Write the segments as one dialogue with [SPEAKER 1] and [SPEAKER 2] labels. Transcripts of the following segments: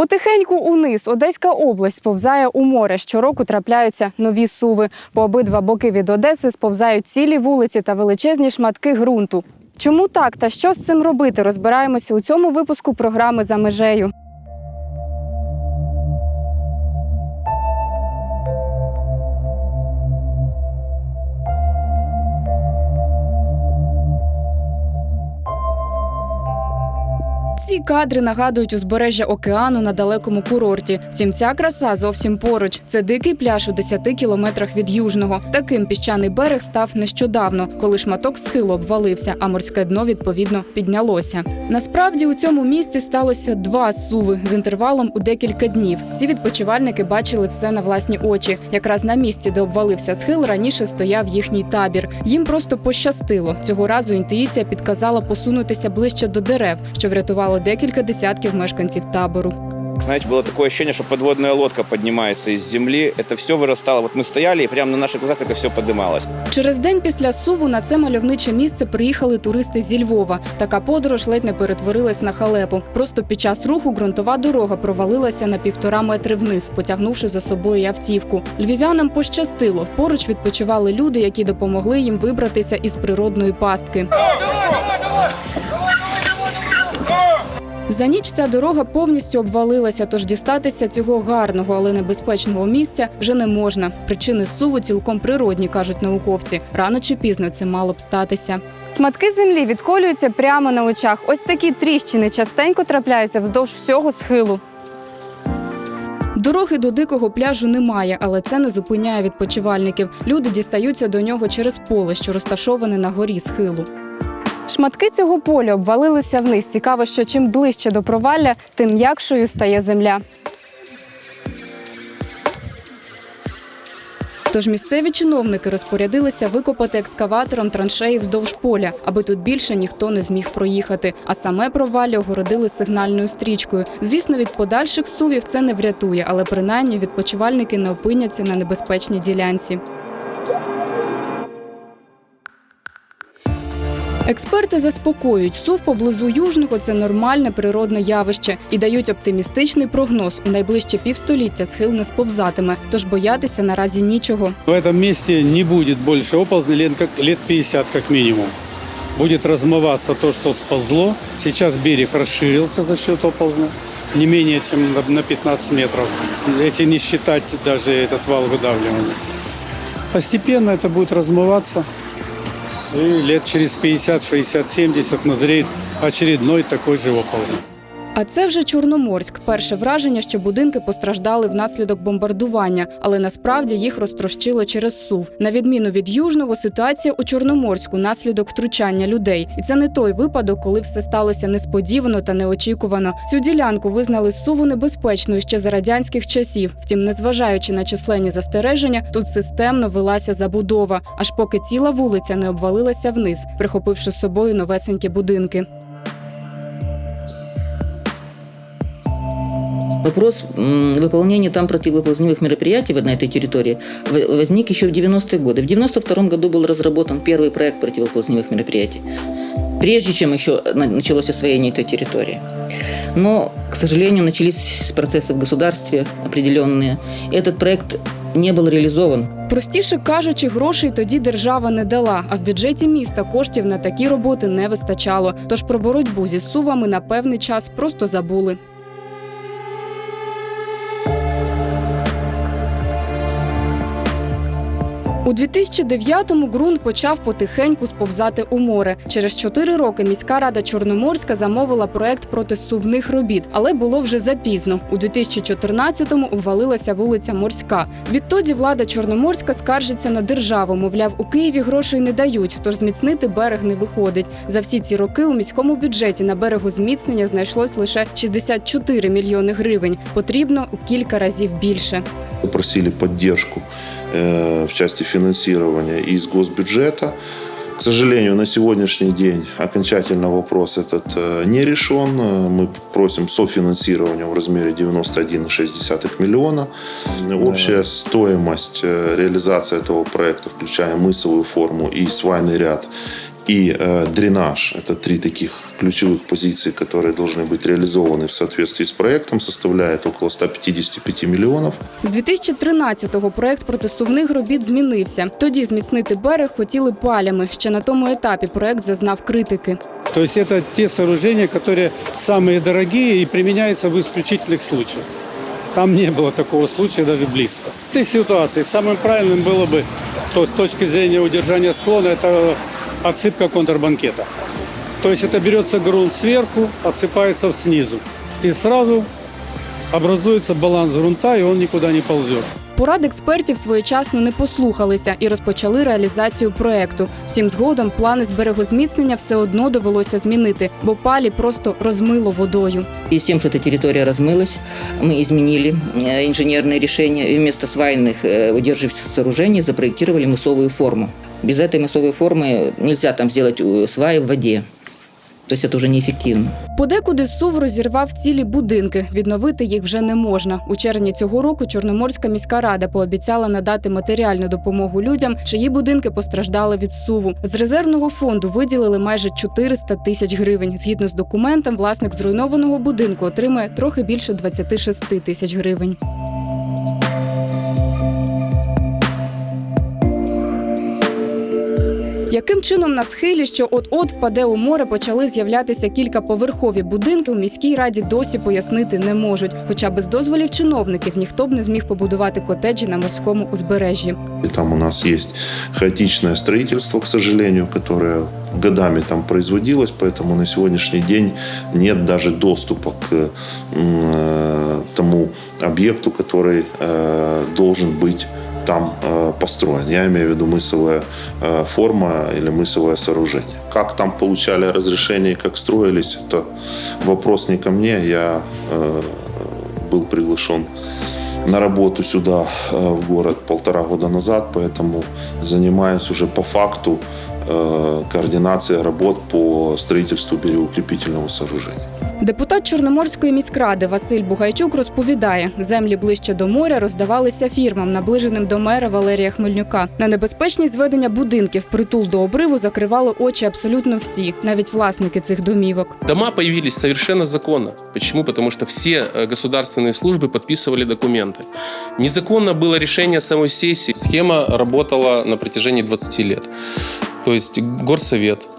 [SPEAKER 1] Потихеньку униз Одеська область повзає у море. Щороку трапляються нові суви. По обидва боки від Одеси сповзають цілі вулиці та величезні шматки ґрунту. Чому так та що з цим робити? Розбираємося у цьому випуску програми за межею. Кадри нагадують узбережжя океану на далекому курорті. Втім, ця краса зовсім поруч. Це дикий пляж у 10 кілометрах від южного. Таким піщаний берег став нещодавно, коли шматок схилу обвалився, а морське дно відповідно піднялося. Насправді у цьому місці сталося два суви з інтервалом у декілька днів. Ці відпочивальники бачили все на власні очі. Якраз на місці, де обвалився схил, раніше стояв їхній табір. Їм просто пощастило. Цього разу інтуїція підказала посунутися ближче до дерев, що врятувало декілька десятків мешканців табору.
[SPEAKER 2] Знаете, было такое ощущение, что подводная лодка поднимается из земли. Это все вырастало. Вот мы стояли, и прямо на наших глазах это все поднималось.
[SPEAKER 1] Через день після суву на це мальовниче місце приїхали туристи зі Львова. Така подорож ледь не перетворилась на халепу. Просто під час руху ґрунтова дорога провалилася на півтора метри вниз, потягнувши за собою й автівку. Львів'янам пощастило. Поруч відпочивали люди, які допомогли їм вибратися із природної пастки. За ніч ця дорога повністю обвалилася, тож дістатися цього гарного, але небезпечного місця вже не можна. Причини суву цілком природні, кажуть науковці. Рано чи пізно це мало б статися. Шматки землі відколюються прямо на очах. Ось такі тріщини частенько трапляються вздовж всього схилу. Дороги до дикого пляжу немає, але це не зупиняє відпочивальників. Люди дістаються до нього через поле, що розташоване на горі схилу. Шматки цього поля обвалилися вниз. Цікаво, що чим ближче до провалля, тим м'якшою стає земля. Тож місцеві чиновники розпорядилися викопати екскаватором траншеї вздовж поля, аби тут більше ніхто не зміг проїхати. А саме провалля огородили сигнальною стрічкою. Звісно, від подальших сувів це не врятує, але принаймні відпочивальники не опиняться на небезпечній ділянці. Експерти заспокоюють, сув поблизу южного це нормальне природне явище і дають оптимістичний прогноз. У найближче півстоліття схил не сповзатиме, тож боятися наразі нічого.
[SPEAKER 3] В этом месте не будет больше оползней лет, как, лет 50 как минимум. Будет размываться то, что сползло. Сейчас берег расширился за счет оползня. Не менее чем на- на 15 метров, если не считать даже этот вал выдавливания. Постепенно это будет размываться. И лет через 50, 60, 70 назреет очередной такой же оползень.
[SPEAKER 1] А це вже Чорноморськ. Перше враження, що будинки постраждали внаслідок бомбардування, але насправді їх розтрощило через сув. На відміну від южного, ситуація у Чорноморську наслідок втручання людей. І це не той випадок, коли все сталося несподівано та неочікувано. Цю ділянку визнали суву небезпечною ще за радянських часів. Втім, незважаючи на численні застереження, тут системно велася забудова, аж поки ціла вулиця не обвалилася вниз, прихопивши з собою новесенькі будинки.
[SPEAKER 4] Вопрос м, выполнения там противоползневых мероприятий вот на этой территории в- возник еще в 90-е годы. В 92 году был разработан первый проект противоползневых мероприятий, прежде чем еще на- началось освоение этой территории. Но, к сожалению, начались процессы в государстве определенные. И этот проект не был реализован.
[SPEAKER 1] Простіше кажучи, грошей тоді держава не дала, а в бюджеті міста коштів на такі роботи не вистачало. Тож про боротьбу зі сувами на певний час просто забули. У 2009-му ґрунт почав потихеньку сповзати у море. Через чотири роки міська рада Чорноморська замовила проект протисувних робіт, але було вже запізно. У 2014-му обвалилася вулиця Морська. Відтоді влада Чорноморська скаржиться на державу. Мовляв, у Києві грошей не дають, тож зміцнити берег не виходить. За всі ці роки у міському бюджеті на берегозміцнення знайшлось лише 64 мільйони гривень. Потрібно у кілька разів більше.
[SPEAKER 5] просили поддержку э, в части финансирования из госбюджета. К сожалению, на сегодняшний день окончательно вопрос этот э, не решен. Э, Мы просим софинансирования в размере 91,6 миллиона. Общая стоимость э, реализации этого проекта, включая мысовую форму и свайный ряд, и э, дренаж. Это три таких ключевых позиции, которые должны быть реализованы в соответствии с проектом, составляет около 155 миллионов.
[SPEAKER 1] З 2013-го проект протисувних робіт змінився. Тоді зміцнити берег хотіли палями. Ще на тому етапі проект зазнав критики.
[SPEAKER 3] То есть это те сооружения, которые самые дорогие и применяются в исключительных случаях. Там не было такого случая даже близко. В этой ситуации самым правильным было бы, то, с точки зрения удержания склона, это отсыпка контрбанкета. То есть это берется грунт сверху, отсыпается снизу. И сразу образуется баланс грунта, и он никуда не ползет.
[SPEAKER 1] Порад експертів своєчасно не послухалися і розпочали реалізацію проекту. Втім, згодом плани з берегозміцнення все одно довелося змінити, бо палі просто розмило водою.
[SPEAKER 4] И с тем, что эта территория размылась, мы изменили э, инженерные решения и вместо свайных э, удерживающих сооружений запроектировали мысовую форму. Без этой мысовой формы нельзя там сделать э, сваи в воде. То есть это уже неэффективно.
[SPEAKER 1] Подекуди сув розірвав цілі будинки. Відновити їх вже не можна. У червні цього року Чорноморська міська рада пообіцяла надати матеріальну допомогу людям, чиї будинки постраждали від суву. З резервного фонду виділили майже 400 тисяч гривень. Згідно з документом, власник зруйнованого будинку отримає трохи більше 26 тисяч гривень. Яким чином на схилі, що от-от впаде у море, почали з'являтися кількаповерхові будинки, у міській раді досі пояснити не можуть. Хоча без дозволів чиновників ніхто б не зміг побудувати котеджі на морському узбережжі.
[SPEAKER 5] И там у нас есть хаотичное строительство, к сожалению, которое годами там производилось, поэтому на сегодняшний день нет даже доступа к м, э, тому объекту, который э, должен быть там э, построен. Я имею в виду мысовая э, форма или мысовое сооружение. Как там получали разрешение, как строились, это вопрос не ко мне. Я э, был приглашен на работу сюда, в город, полтора года назад, поэтому занимаюсь уже по факту э, координацией работ по строительству берегоукрепительного сооружения.
[SPEAKER 1] Депутат Чорноморської міськради Василь Бугайчук розповідає, землі ближче до моря роздавалися фірмам, наближеним до мера Валерія Хмельнюка. На небезпечність зведення будинків притул до обриву закривали очі абсолютно всі, навіть власники цих домівок.
[SPEAKER 6] Дома появились совершенно законно. Почему? Потому что все э, государственные службы подписывали документы. Незаконно было решение самой сессии. Схема работала на протяжении 20 лет. То есть горсовет э,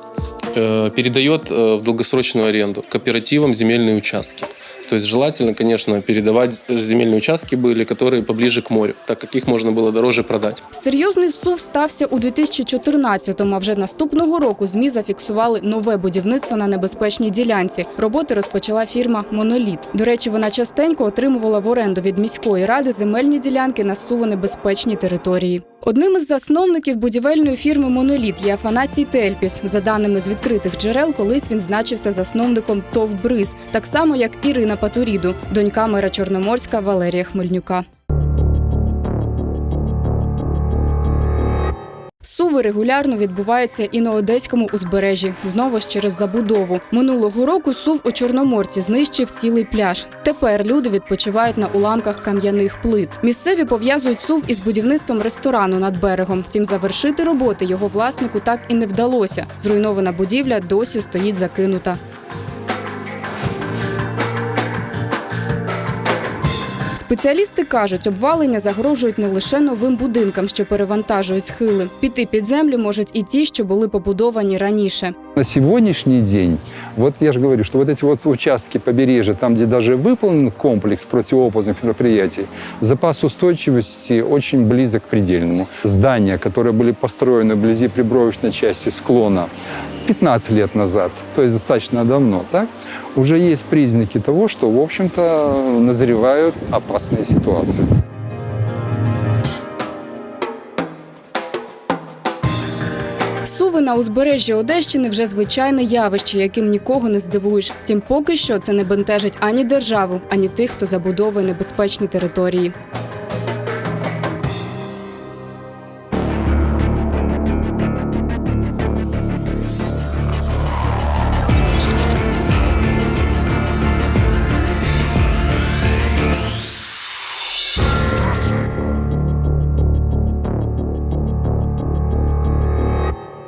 [SPEAKER 6] передает э, в долгосрочную аренду кооперативам земельные участки. То есть желательно, конечно, передавать земельные участки были, которые поближе к морю, так как их можно было дороже продать.
[SPEAKER 1] Серйозний сув стався у 2014-му, а вже наступного року ЗМІ зафіксували нове будівництво на небезпечній ділянці. Роботи розпочала фірма Моноліт. До речі, вона частенько отримувала в оренду від міської ради земельні ділянки на сувонебезпечній території. Одним із засновників будівельної фірми Моноліт є Афанасій Тельпіс. За даними з відкритих джерел, колись він значився засновником ТОВ Бриз, так само як Ірина Патуріду, донька мера Чорноморська Валерія Хмельнюка. Суви регулярно відбуваються і на одеському узбережжі, знову ж через забудову. Минулого року сув у Чорноморці знищив цілий пляж. Тепер люди відпочивають на уламках кам'яних плит. Місцеві пов'язують сув із будівництвом ресторану над берегом. Втім, завершити роботи його власнику так і не вдалося. Зруйнована будівля досі стоїть закинута. Спеціалісти кажуть, обвалення загрожують не лише новим будинкам, що перевантажують схили. Піти під землю можуть і ті, що були побудовані раніше.
[SPEAKER 7] На сегодняшний день, вот я же говорю, что вот эти вот участки побережья, там, где даже выполнен комплекс противоположных мероприятий, запас устойчивости очень близок к предельному. Здания, которые были построены вблизи прибровочной части склона 15 лет назад, то есть достаточно давно, так, уже есть признаки того, что, в общем-то, назревают опасные ситуации.
[SPEAKER 1] Суви на узбережжі Одещини вже звичайне явище, яким нікого не здивуєш. Втім, поки що це не бентежить ані державу, ані тих, хто забудовує небезпечні території.